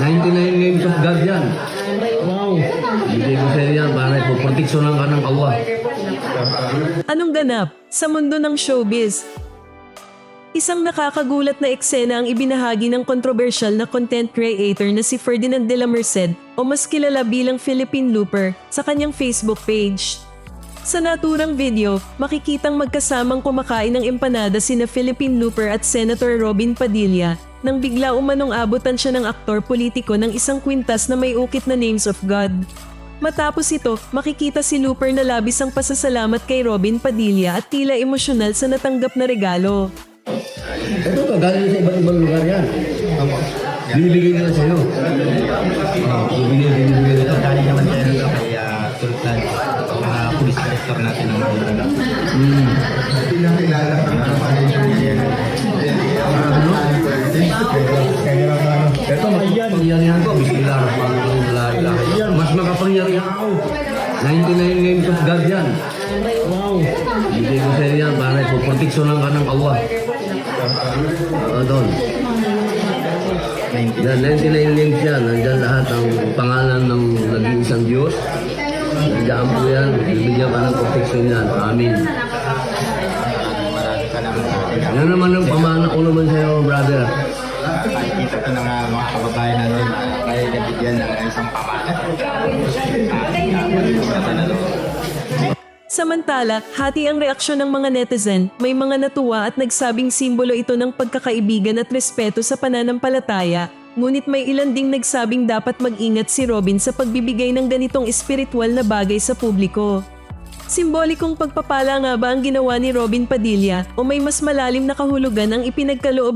99 names of God yan. Wow. Hindi ko sa'yo yan, para ipoproteksyonan ka ng Allah. Anong ganap sa mundo ng showbiz? Isang nakakagulat na eksena ang ibinahagi ng kontrobersyal na content creator na si Ferdinand de la Merced o mas kilala bilang Philippine Looper sa kanyang Facebook page. Sa naturang video, makikitang magkasamang kumakain ng empanada sina Philippine Looper at Senator Robin Padilla nang bigla umanong abutan siya ng aktor politiko ng isang kwintas na may ukit na Names of God. Matapos ito, makikita si Looper na labis ang pasasalamat kay Robin Padilla at tila emosyonal sa natanggap na regalo. Ito ka, galing sa iba't ibang lugar yan. Binibigay nila sa'yo. Binibigay, binibigay nila. Dali naman tayo kay uh, Sultan, uh, police director natin ng Manila. Hmm. Ito, makapangyarihan ko. Bismillah, rahmanirrahim, la ilaha illallah. Mas makapangyarihan ako. 99 names of God yan. Wow. Hindi ko sa'yo yan, para ipoproteksyonan ka ng Allah. Oo, doon. Yan, 99 names yan. Nandyan lahat ang pangalan ng naging isang Diyos. Nandiyan po yan. Bibigyan ka ng proteksyon yan. Amin. Yan naman ang pamana ko naman sa'yo, brother. Nakikita ko ng uh, mga kababayan natin kaya nabigyan ng isang pamana. Samantala, hati ang reaksyon ng mga netizen, may mga natuwa at nagsabing simbolo ito ng pagkakaibigan at respeto sa pananampalataya, ngunit may ilan ding nagsabing dapat mag-ingat si Robin sa pagbibigay ng ganitong espiritual na bagay sa publiko. Simbolikong pagpapala nga ba ang ginawa ni Robin Padilla o may mas malalim na kahulugan ang ipinagkaloob